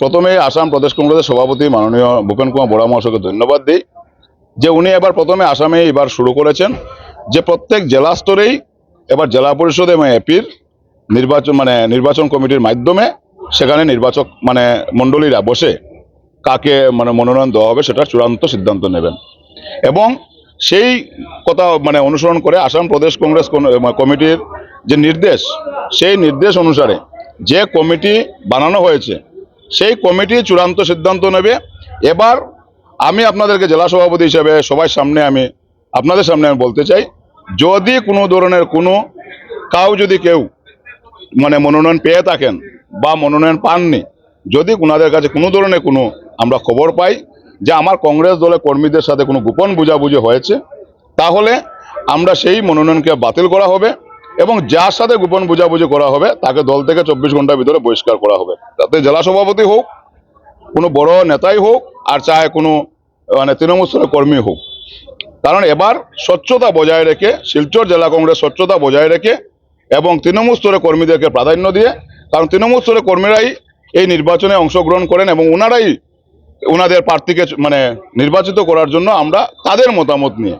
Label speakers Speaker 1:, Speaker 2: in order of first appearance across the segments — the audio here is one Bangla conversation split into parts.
Speaker 1: প্রথমে আসাম প্রদেশ কংগ্রেসের সভাপতি মাননীয় ভূপেন কুমার বড়া মহাশয়কে ধন্যবাদ দিই যে উনি এবার প্রথমে আসামে এবার শুরু করেছেন, যে প্রত্যেক জেলা স্তরেই এবার জেলা পরিষদ এবং এপির নির্বাচন মানে নির্বাচন কমিটির মাধ্যমে সেখানে নির্বাচক মানে মণ্ডলীরা বসে কাকে মানে মনোনয়ন দেওয়া হবে সেটার চূড়ান্ত সিদ্ধান্ত নেবেন। এবং সেই কথা মানে অনুসরণ করে আসাম প্রদেশ কংগ্রেস কমিটির যে নির্দেশ, সেই নির্দেশ অনুসারে যে কমিটি বানানো হয়েছে সেই কমিটি চূড়ান্ত সিদ্ধান্ত নেবে। এবার আমি আপনাদেরকে জেলা সভাপতি হিসেবে সবার সামনে আমি আপনাদের সামনে আমি বলতে চাই, যদি কোনো ধরনের কোনো কাউ যদি কেউ মানে মনোনয়ন পেয়ে থাকেন বা মনোনয়ন পাননি, যদি ওনাদের কাছে কোনো ধরনের কোনো আমরা খবর পাই যে আমার কংগ্রেস দলের কর্মীদের সাথে কোনো গোপন বুঝাবুঝি হয়েছে, তাহলে আমরা সেই মনোনয়নকে বাতিল করা হবে। এবং যার সাথে গোপন বোঝাবুঝি করা হবে, তাকে দল থেকে চব্বিশ ঘণ্টার ভিতরে বহিষ্কার করা হবে। তাতে জেলা সভাপতি হোক, কোনো বড় নেতাই হোক, আর চাहे কোনো মানে তৃণমূল স্তরের কর্মী হোক। কারণ এবার স্বচ্ছতা বজায় রেখে, শিলচর জেলা কংগ্রেস স্বচ্ছতা বজায় রেখে এবং তৃণমূল স্তরের কর্মীদেরকে প্রাধান্য দিয়ে, কারণ তৃণমূল স্তরের কর্মীরাই এই নির্বাচনে অংশগ্রহণ করেন এবং ওনারাই ওনাদের প্রার্থীকে মানে নির্বাচিত করার জন্য আমরা তাদের মতামত নিয়ে।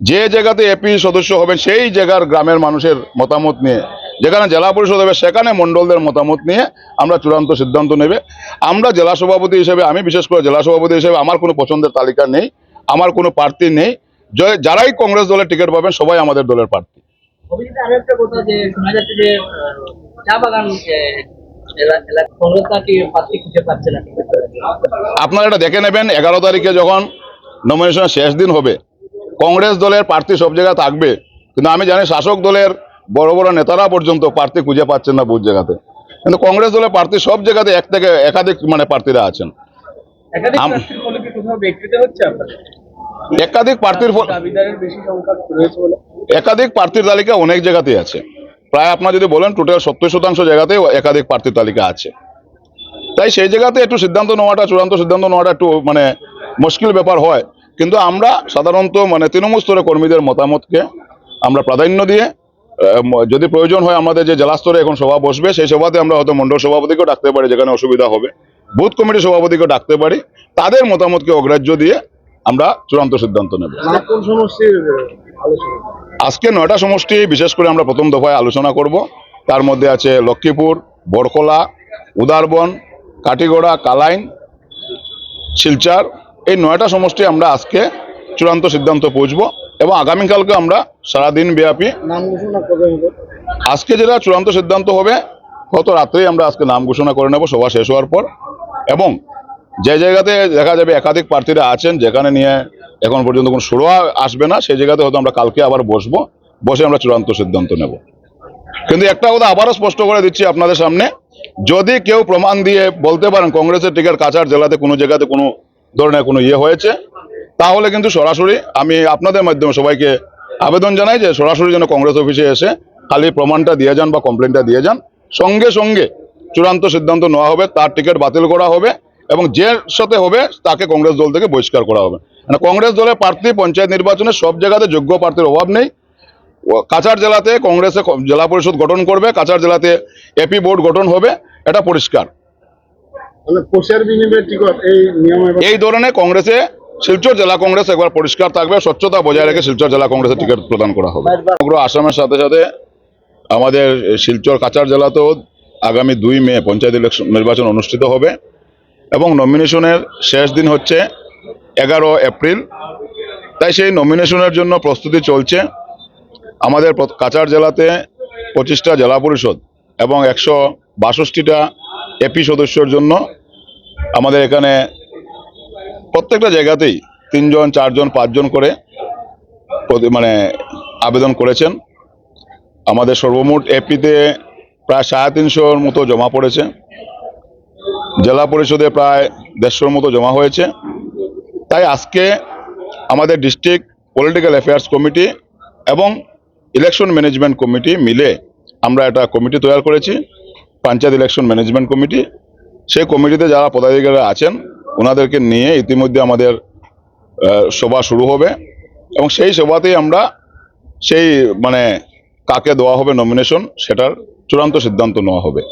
Speaker 1: যে জায়গাতে এপি সদস্য হবেন সেই জায়গার গ্রামের মানুষের মতামত নিয়ে। যেখানে জেলা পরিষদ হবে সেখানে মণ্ডলদের মতামত নিয়ে আমরা চূড়ান্ত সিদ্ধান্ত নেবে। আমরা জেলা সভাপতি হিসেবে আমি বিশেষ করে জেলা সভাপতি হিসেবে আমার কোনো পছন্দের তালিকা নেই আমার কোনো প্রার্থী নেই। যারাই কংগ্রেস দলের টিকিট পাবেন সবাই আমাদের দলের প্রার্থী। আপনারা এটা দেখে নেবেন এগারো তারিখে যখন নমিনেশনের শেষ দিন হবে কংগ্রেস দলের প্রার্থী সব জায়গায় থাকবে। কিন্তু আমি জানি শাসক দলের বড় বড় নেতারা পর্যন্ত প্রার্থী খুঁজে পাচ্ছেন না বহু জায়গাতে। কিন্তু কংগ্রেস দলের প্রার্থী সব জায়গাতে এক থেকে একাধিক মানে প্রার্থীরা আছেন।
Speaker 2: একাধিক প্রার্থীর
Speaker 1: একাধিক প্রার্থীর তালিকা অনেক জায়গাতেই আছে। প্রায় আপনার যদি বলেন টোটাল সত্তর শতাংশ জায়গাতেই একাধিক প্রার্থীর তালিকা আছে। তাই সেই জায়গাতে একটু সিদ্ধান্ত নেওয়াটা চূড়ান্ত সিদ্ধান্ত নেওয়াটা একটু মানে মুশকিল ব্যাপার হয়। কিন্তু আমরা সাধারণত মানে তৃণমূল স্তরের কর্মীদের মতামতকে আমরা প্রাধান্য দিয়ে যদি প্রয়োজন হয় আমাদের যে জেলা স্তরে এখন সভা বসবে সেই সভাতে আমরা হয়তো মণ্ডল সভাপতিকেও ডাকতে পারি যেখানে অসুবিধা হবে। বুথ কমিটি সভাপতিকেও ডাকতে পারি। তাদের মতামতকে অগ্রাহ্য দিয়ে আমরা চূড়ান্ত সিদ্ধান্ত নেব।
Speaker 2: মানে
Speaker 1: আজকে নয়টা সমষ্টি বিশেষ করে আমরা প্রথম দফায় আলোচনা করব। তার মধ্যে আছে লক্ষ্মীপুর বরকলা উদারবন কাটিগড়া কালাইন শিলচার এই নয়টা সমষ্টি আমরা আজকে চূড়ান্ত সিদ্ধান্ত পৌঁছবো এবং আগামীকালকে আমরা সারাদিন ব্যাপী
Speaker 2: নাম ঘোষণা
Speaker 1: আজকে যেটা চূড়ান্ত সিদ্ধান্ত হবে গত রাত্রেই আমরা আজকে নাম ঘোষণা করে নেব সভা শেষ হওয়ার পর। এবং যে জায়গাতে দেখা যাবে একাধিক প্রার্থীরা আছেন যেখানে নিয়ে এখন পর্যন্ত কোনো সুরোয়া আসবে না সেই জায়গাতে হয়তো আমরা কালকে আবার বসবো বসে আমরা চূড়ান্ত সিদ্ধান্ত নেব। কিন্তু একটা কথা আবারও স্পষ্ট করে দিচ্ছি আপনাদের সামনে যদি কেউ প্রমাণ দিয়ে বলতে পারেন কংগ্রেসের টিকিট কাছাড় জেলাতে কোনো জায়গাতে কোনো ধরনের কোনো ইয়ে হয়েছে, তাহলে কিন্তু সরাসরি আমি আপনাদের মাধ্যমে সবাইকে আবেদন জানাই যে সরাসরি যেন কংগ্রেস অফিসে এসে খালি প্রমাণটা দিয়ে যান বা কমপ্লেনটা দিয়ে যান। সঙ্গে সঙ্গে চূড়ান্ত সিদ্ধান্ত নেওয়া হবে, তার টিকিট বাতিল করা হবে এবং যে সাথে হবে তাকে কংগ্রেস দল থেকে বহিষ্কার করা হবে। মানে কংগ্রেস দলের প্রার্থী, পঞ্চায়েত নির্বাচনে সব জায়গাতে যোগ্য প্রার্থীর অভাব নেই। কাছাড় জেলাতে কংগ্রেসে জেলা পরিষদ গঠন করবে, কাছাড় জেলাতে এপি বোর্ড গঠন হবে, এটা পরিষ্কার
Speaker 2: মানে কোষের বিনিময়ে টিকট এই
Speaker 1: ধরনের কংগ্রেসে শিলচর জেলা কংগ্রেস একবার পরিষ্কার থাকবে, স্বচ্ছতা বজায় রেখে শিলচর জেলা কংগ্রেসের টিকিট প্রদান করা হবে। সমগ্র আসামের সাথে সাথে আমাদের শিলচর কাছাড় জেলাতেও আগামী দুই মে পঞ্চায়েত ইলেকশন নির্বাচন অনুষ্ঠিত হবে এবং নমিনেশনের শেষ দিন হচ্ছে এগারো এপ্রিল। তাই সেই নমিনেশনের জন্য প্রস্তুতি চলছে। আমাদের কাছাড় জেলাতে পঁচিশটা জেলা পরিষদ এবং একশো বাষট্টিটা এপি সদস্যর জন্য আমাদের এখানে প্রত্যেকটা জায়গাতেই তিনজন, চারজন, পাঁচজন করে মানে আবেদন করেছেন। আমাদের সর্বমোট এপিতে প্রায় সাড়ে তিনশোর মতো জমা পড়েছে। জেলা পরিষদে প্রায় দেড়শোর মতো জমা হয়েছে। তাই আজকে আমাদের ডিস্ট্রিক্ট পলিটিক্যাল অ্যাফেয়ার্স কমিটি এবং ইলেকশন ম্যানেজমেন্ট কমিটি মিলে আমরা একটা কমিটি তৈরি করেছি। Panchayat election management committee. সেই কমিটিতে যারা পদাধিকারীরা আছেন, ওনাদেরকে নিয়ে ইতিমধ্যে আমাদের সভা শুরু হবে এবং সেই সভাতেই আমরা সেই মানে কাকে দেওয়া হবে নমিনেশন সেটার চূড়ান্ত সিদ্ধান্ত নেওয়া হবে।